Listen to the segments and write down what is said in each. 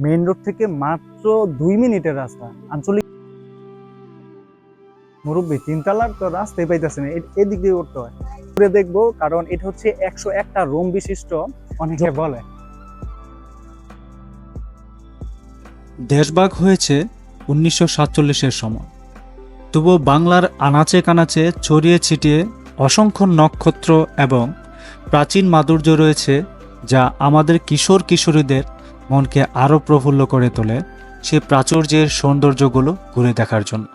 Main road থেকে মাত্র দুই মিনিটের রাস্তা। আঞ্চলিক মুরব্বী তিনতলার তো রাস্তায় পাইতেছে না। এ- এদিক দিয়ে উঠতে হয়। ঘুরে দেখব কারণ এটা হচ্ছে একশো একটা রুম বিশিষ্ট। অনেকে বলে। দেশভাগ হয়েছে উনিশশো সাতচল্লিশের সময়। তবুও বাংলার আনাচে কানাচে ছড়িয়ে ছিটিয়ে অসংখ্য নক্ষত্র এবং প্রাচীন মাধুর্য রয়েছে যা আমাদের কিশোর কিশোরীদের মনকে আরও প্রফুল্ল করে তোলে সে প্রাচুর্যের সৌন্দর্যগুলো ঘুরে দেখার জন্য।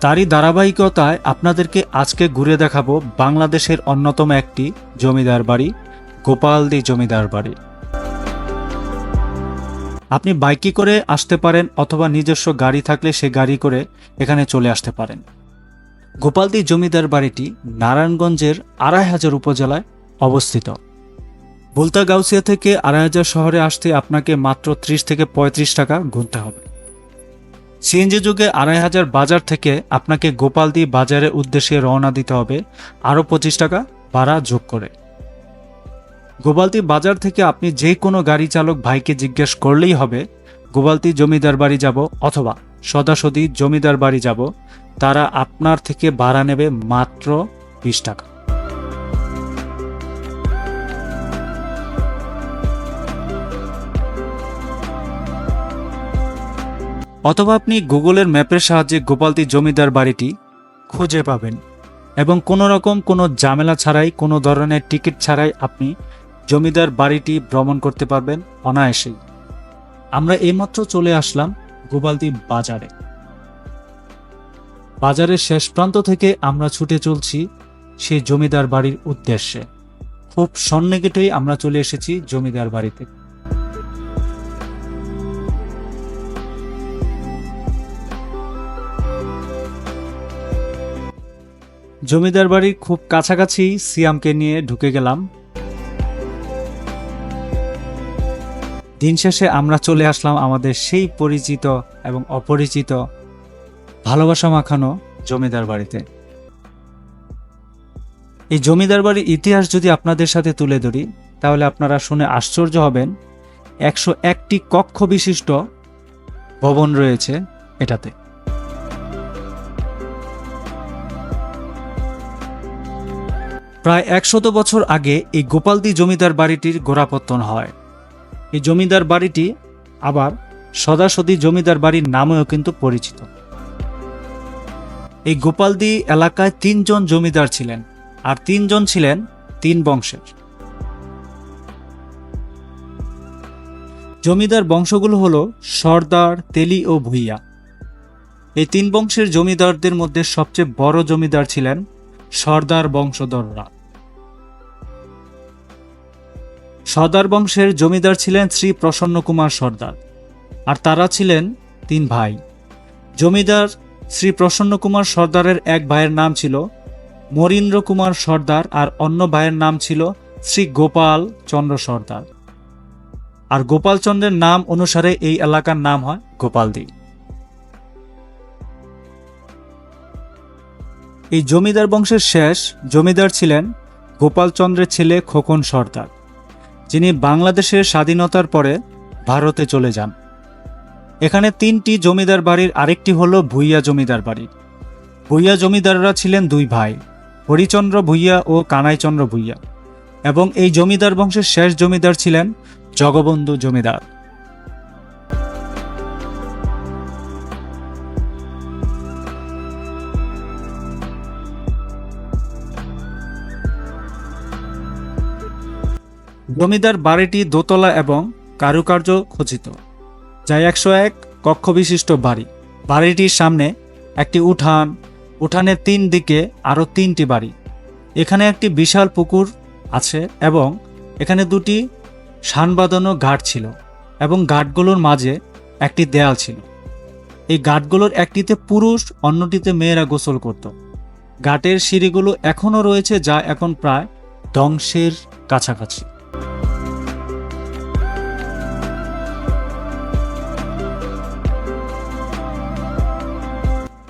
তারই ধারাবাহিকতায় আপনাদেরকে আজকে ঘুরে দেখাবো বাংলাদেশের অন্যতম একটি জমিদার বাড়ি, গোপালদি জমিদার বাড়ি। আপনি বাইকে করে আসতে পারেন অথবা নিজস্ব গাড়ি থাকলে সে গাড়ি করে এখানে চলে আসতে পারেন। গোপালদি জমিদার বাড়িটি নারায়ণগঞ্জের আড়াই হাজার উপজেলায় অবস্থিত। বুলতা গাউসিয়া থেকে আড়াই হাজার শহরে আসতে আপনাকে মাত্র ত্রিশ থেকে পঁয়ত্রিশ টাকা গুনতে হবে। সিএনজি যুগে আড়াই হাজার বাজার থেকে আপনাকে গোপালদি বাজারের উদ্দেশ্যে রওনা দিতে হবে। আরও পঁচিশ টাকা ভাড়া যোগ করে। গোপালদি বাজার থেকে আপনি যে কোনো গাড়ি চালক ভাইকে জিজ্ঞেস করলেই হবে গোপালতি জমিদার বাড়ি যাব অথবা সদাসদি জমিদার বাড়ি যাব। তারা আপনার থেকে ভাড়া নেবে মাত্র বিশ টাকা। অথবা আপনি গুগলের ম্যাপের সাহায্যে গোপালতি জমিদার বাড়িটি খুঁজে পাবেন। এবং কোনো রকম কোনো ঝামেলা ছাড়াই, কোনো ধরনের টিকিট ছাড়াই আপনি জমিদার বাড়িটি ভ্রমণ করতে পারবেন অনায়াসেই। আমরা এইমাত্র চলে আসলাম গোপালদি বাজারে। বাজারের শেষ প্রান্ত থেকে আমরা ছুটে চলছি সেই জমিদার বাড়ির উদ্দেশ্যে। খুব সন্নিকটেই আমরা চলে এসেছি জমিদার বাড়িতে। জমিদার বাড়ির খুব কাছাকাছি সিয়ামকে নিয়ে ঢুকে গেলাম। দিন শেষে আমরা চলে আসলাম আমাদের সেই পরিচিত এবং অপরিচিত ভালোবাসা মাখানো জমিদার বাড়িতে। এই জমিদার বাড়ির ইতিহাস যদি আপনাদের সাথে তুলে ধরি, তাহলে আপনারা শুনে আশ্চর্য হবেন, একশো একটি কক্ষ বিশিষ্ট ভবন রয়েছে এটাতে। প্রায় একশত বছর আগে এই গোপালদি জমিদার বাড়িটির গোড়াপত্তন হয়। এই জমিদার বাড়িটি আবার সদাসদি জমিদার বাড়ির নামেও কিন্তু পরিচিত। এই গোপালদি এলাকায় তিনজন জমিদার ছিলেন আর তিনজন ছিলেন তিন বংশের। জমিদার বংশগুলো হলো সর্দার, তেলি ও ভুইয়া। এই তিন বংশের জমিদারদের মধ্যে সবচেয়ে বড় জমিদার ছিলেন সর্দার বংশধররা। সর্দার বংশের জমিদার ছিলেন শ্রী প্রসন্ন কুমার সর্দার, আর তারা ছিলেন তিন ভাই। জমিদার শ্রী প্রসন্ন কুমার সর্দারের এক ভাইয়ের নাম ছিল মরীন্দ্র কুমার সর্দার, আর অন্য ভাইয়ের নাম ছিল শ্রী গোপাল চন্দ্র সর্দার। আর গোপালচন্দ্রের নাম অনুসারে এই এলাকার নাম হয় গোপালদি। এই জমিদার বংশের শেষ জমিদার ছিলেন গোপালচন্দ্রের ছেলে খোকন সর্দার। যিনি বাংলাদেশের স্বাধীনতার পরে ভারতে চলে যান। এখানে তিনটি জমিদার বাড়ির আরেকটি হল ভুইয়া জমিদার বাড়ি। ভুইয়া জমিদাররা ছিলেন দুই ভাই, হরিচন্দ্র ভুইয়া ও কানাইচন্দ্র ভুইয়া। এবং এই জমিদার বংশের শেষ জমিদার ছিলেন জগবন্ধু জমিদার। জমিদার বাড়িটি দোতলা এবং কারুকার্য খচিত যা একশো এক কক্ষবিশিষ্ট বাড়ি। বাড়িটির সামনে একটি উঠান, উঠানের তিন দিকে আরও তিনটি বাড়ি। এখানে একটি বিশাল পুকুর আছে এবং এখানে দুটি শান বাঁধানো ঘাট ছিল এবং ঘাটগুলোর মাঝে একটি দেয়াল ছিল। এই ঘাটগুলোর একটিতে পুরুষ, অন্যটিতে মেয়েরা গোসল করত। ঘাটের সিঁড়িগুলো এখনও রয়েছে যা এখন প্রায় ধ্বংসের কাছাকাছি।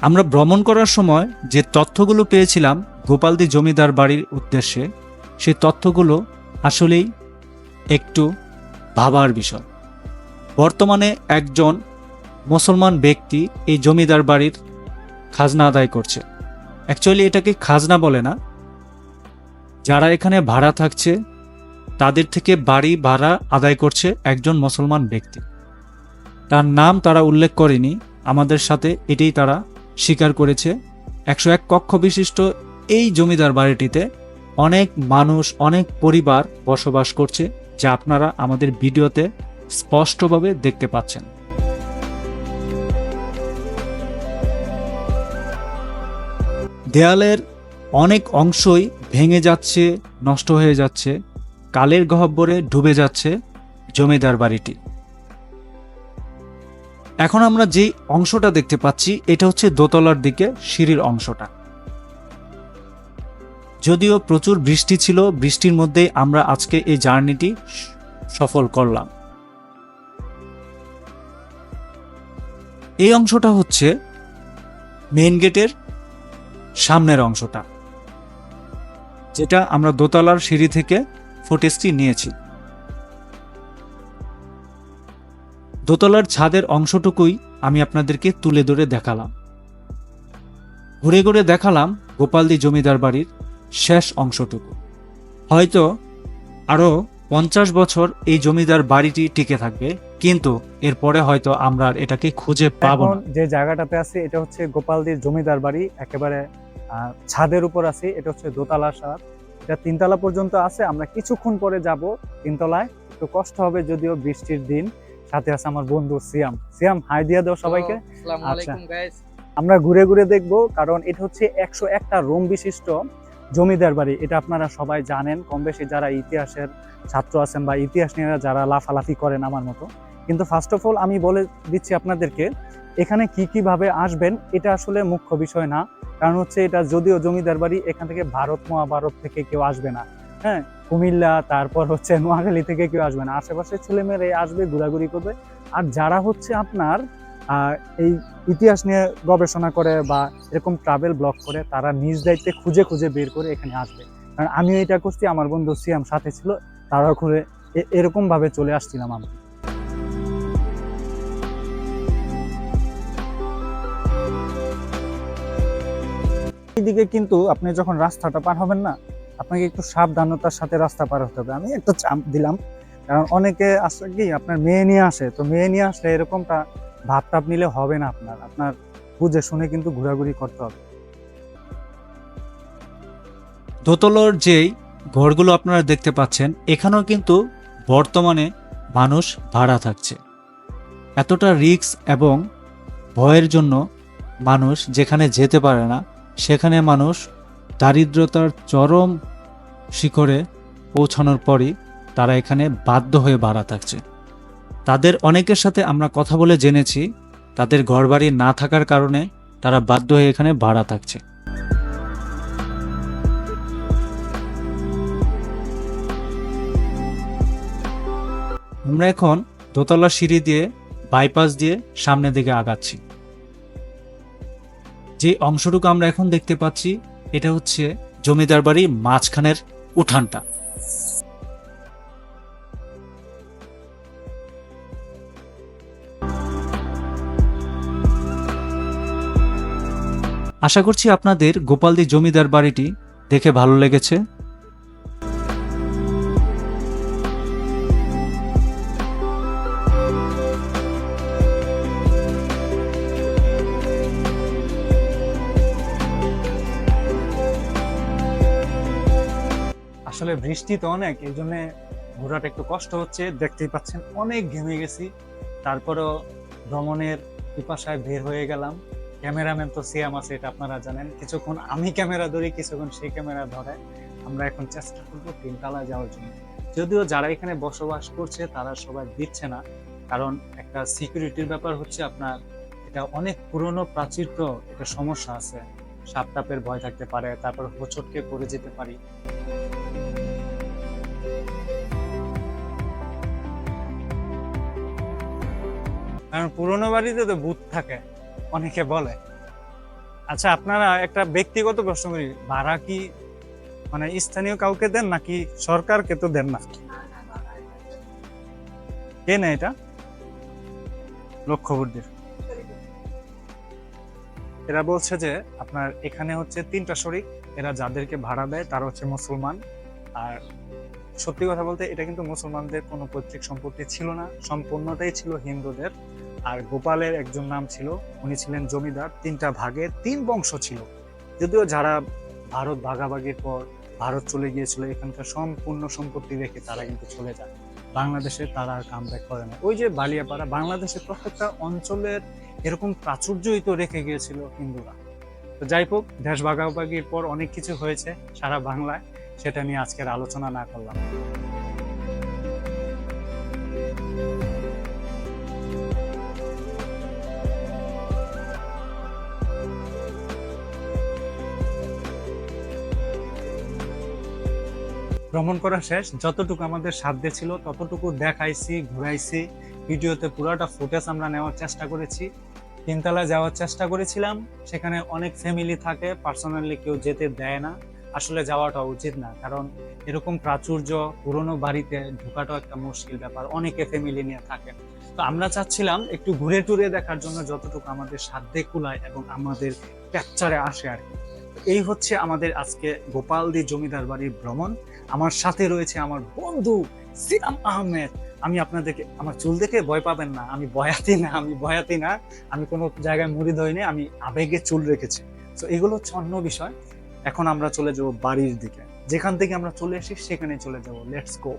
আমরা ভ্রমণ করার সময় যে তথ্যগুলো পেয়েছিলাম গোপালদি জমিদার বাড়ির উদ্দেশ্যে, সেই তথ্যগুলো আসলেই একটু ভাবার বিষয়। বর্তমানে একজন মুসলমান ব্যক্তি এই জমিদার বাড়ির খাজনা আদায় করছে। অ্যাকচুয়ালি এটাকে খাজনা বলে না। যারা এখানে ভাড়া থাকছে, তাদের থেকে বাড়ি ভাড়া আদায় করছে একজন মুসলমান ব্যক্তি। তার নাম তারা উল্লেখ করেনি, আমাদের সাথে এটাই তারা স্বীকার করেছে, একশো এক কক্ষ বিশিষ্ট এই জমিদার বাড়িটিতে অনেক মানুষ, অনেক পরিবার বসবাস করছে, যা আপনারা আমাদের ভিডিওতে স্পষ্টভাবে দেখতে পাচ্ছেন। দেয়ালের অনেক অংশই ভেঙে যাচ্ছে, নষ্ট হয়ে যাচ্ছে, কালের গহ্বরে ডুবে যাচ্ছে জমিদার বাড়িটি। এখন আমরা যে অংশটা দেখতে পাচ্ছি, এটা হচ্ছে দোতলার দিকে সিঁড়ির অংশটা। যদিও প্রচুর বৃষ্টি ছিল, বৃষ্টির মধ্যেই আমরা আজকে এই জার্নিটি সফল করলাম। এই অংশটা হচ্ছে মেন গেটের সামনের অংশটা, যেটা আমরা দোতলার সিঁড়ি থেকে ফুটেজটি নিয়েছি। দোতলার ছাদের অংশটুকুই আমি আপনাদেরকে তুলে ধরে দেখালাম। ঘুরে ঘুরে দেখালাম গোপালদি জমিদার বাড়ির শেষ অংশটুকু। হয়তো আরও পঞ্চাশ বছর এই জমিদার বাড়িটি টিকে থাকবে কিন্তু এরপরে হয়তো আমরা আর এটাকে খুঁজে পাবো যে জায়গাটাতে আছি এটা হচ্ছে গোপালদির জমিদার বাড়ি একেবারে আহ, ছাদের উপর আছি এটা হচ্ছে দোতলা ছাদ। এটা তিনতলা পর্যন্ত আছে আমরা কিছুক্ষণ পরে যাব তিনতলায়। একটু কষ্ট হবে যদিও বৃষ্টির দিন। সাথে আছে আমার বন্ধু সিয়াম। সিয়াম হাই দিয়ে দাও সবাইকে। আচ্ছা। আমরা ঘুরে ঘুরে দেখব কারণ এটা হচ্ছে একশো একটা রুম বিশিষ্ট জমিদার বাড়ি। এটা আপনারা সবাই জানেন কম বেশি যারা ইতিহাসের ছাত্র আছেন বা ইতিহাস নিয়ে যারা লাফালাফি করেন আমার মতো। কিন্তু ফার্স্ট অফ অল আমি বলে দিচ্ছি আপনাদেরকে এখানে কি কীভাবে আসবেন এটা আসলে মুখ্য বিষয় না। কারণ হচ্ছে এটা যদিও জমিদার বাড়ি এখান থেকে ভারত মহাভারত থেকে কেউ আসবে না। হ্যাঁ কুমিল্লা, তারপর হচ্ছে নোয়াখালী থেকে কেউ আসবে না। আশেপাশের ছেলেমেয়েরা আসবে, ঘোরাঘুরি করবে। আর যারা হচ্ছে আপনার এই ইতিহাস নিয়ে গবেষণা করে বা এরকম ট্রাভেল ব্লগ করে, তারা নিজ দায়িত্বে খুঁজে খুঁজে বের করে এখানে আসবে। কারণ আমিও এটা করছি, আমার বন্ধু সিয়াম সাথে ছিল তারা ঘুরে এ- এরকম ভাবে চলে আসছিলাম আমরা। এইদিকে কিন্তু আপনি যখন রাস্তাটা পার হবেন না আপনাকে একটু সাবধানতার সাথে রাস্তা পার হতে হবে। আমি একটা চাপ দিলাম, কারণ অনেকে আসলে কি, আপনার মেয়ে নিয়ে আসে, তো মেয়ে নিয়ে আসলে এরকমটা ভাব টাপ নিলে হবে না আপনার। আপনার বুঝে শুনে কিন্তু ঘোরাঘুরি করতে হবে। দোতলার যেই ঘরগুলো আপনারা দেখতে পাচ্ছেন, এখানেও কিন্তু বর্তমানে মানুষ ভাড়া থাকছে। এতটা রিস্ক এবং ভয়ের জন্য মানুষ যেখানে যেতে পারে না, সেখানে মানুষ দারিদ্রতার চরম শিখরে পৌঁছানোর পরই তারা এখানে বাধ্য হয়ে ভাড়া থাকছে। তাদের অনেকের সাথে আমরা কথা বলে জেনেছি, তাদের ঘরবাড়ি না থাকার কারণে তারা বাধ্য হয়ে এখানে ভাড়া থাকছে। আমরা এখন দোতলা সিঁড়ি দিয়ে, বাইপাস দিয়ে সামনের দিকে আগাচ্ছি। যে অংশটুকু আমরা এখন দেখতে পাচ্ছি এটা হচ্ছে জমিদার বাড়ি মাঝখানের উঠানটা। আশা করছি আপনাদের গোপালদি জমিদার বাড়িটি দেখে ভালো লেগেছে। আসলে বৃষ্টি তো অনেক, এই জন্য ঘোরাটা একটু কষ্ট হচ্ছে। দেখতেই পাচ্ছেন, অনেক ঘেমে গেছি। তারপরেও ভ্রমণের পিপাসায় বের হয়ে গেলাম। ক্যামেরাম্যান তো সিয়াম আছে, এটা আপনারা জানেন। কিছুক্ষণ আমি ক্যামেরা ধরি, কিছুক্ষণ সেই ক্যামেরা ধরে। আমরা এখন চেষ্টা করব তিনতলা যাওয়ার জন্য। যদিও যারা এখানে বসবাস করছে, তারা সবাই দিচ্ছে না। কারণ একটা সিকিউরিটির ব্যাপার হচ্ছে আপনার, এটা অনেক পুরনো প্রাচীর তো একটা সমস্যা আছে। সাপ টাপের ভয় থাকতে পারে, তারপর হোঁচটকে পড়ে যেতে পারি। কারণ পুরোনো বাড়িতে তো ভূত থাকে, অনেকে বলে। আচ্ছা আপনারা একটা ব্যক্তিগত প্রশ্ন করি, ভাড়া কি মানে স্থানীয় কাউকে দেন নাকি সরকারকে তো দেন না? কে না এটা? লক্ষ্যবর্তীর এরা বলছে যে আপনার এখানে হচ্ছে তিনটা শরিক, এরা যাদেরকে ভাড়া দেয় তারা হচ্ছে মুসলমান। আর সত্যি কথা বলতে এটা কিন্তু মুসলমানদের কোনো পৈতৃক সম্পত্তি ছিল না, সম্পূর্ণটাই ছিল হিন্দুদের। আর গোপালের একজন নাম ছিল, উনি ছিলেন জমিদার, তিনটা ভাগে তিন বংশ ছিল। যদিও যারা ভারত ভাগাভাগির পর ভারত চলে গিয়েছিল, এখানকার সম্পূর্ণ সম্পত্তি রেখে তারা কিন্তু চলে যায়। বাংলাদেশে তারা আর কাম ব্যাক করে না। ওই যে বালিয়াপাড়া, বাংলাদেশের প্রত্যেকটা অঞ্চলের এরকম প্রাচুর্যই তো রেখে গিয়েছিল হিন্দুরা। তো যাই হোক, দেশ ভাগাভাগির পর অনেক কিছু হয়েছে সারা বাংলায়, সেটা নিয়ে আজকের আলোচনা না করলাম। ভ্রমণ করা শেষ। যতটুকু আমাদের সাধ্যে ছিল, ততটুকু দেখাইছি, ঘুরাইছি। ভিডিওতে পুরোটা ফুটেজ আমরা নেওয়ার চেষ্টা করেছি। তিনতলায় যাওয়ার চেষ্টা করেছিলাম। সেখানে অনেক ফ্যামিলি থাকে পার্সোনালি কেউ যেতে দেয় না। আসলে যাওয়াটা উচিত না, কারণ এরকম প্রাচুর্য, পুরনো বাড়িতে ঢোকাটাও একটা মুশকিল ব্যাপার। অনেকে ফ্যামিলি নিয়ে থাকে। তো আমরা চাচ্ছিলাম একটু ঘুরে টুরে দেখার জন্য যতটুকু আমাদের সাধ্যে কুলায় এবং আমাদের ক্যাপচারে আসে আর কি। এই হচ্ছে আমাদের আজকে গোপালদি জমিদার বাড়ির ভ্রমণ। আমার সাথে রয়েছে আমার বন্ধু সিরাম আহমেদ। আমি আপনাদেরকে, আমার চুল দেখে ভয় পাবেন না। আমি বয়াতি না, আমি বয়াতি না। আমি কোনো জায়গায় মুড়ি ধরিনি, আমি আবেগে চুল রেখেছি। তো এগুলো হচ্ছে অন্য বিষয়। এখন আমরা চলে যাব বাড়ির দিকে। যেখান থেকে আমরা চলে আসি সেখানে চলে যাব। Let's go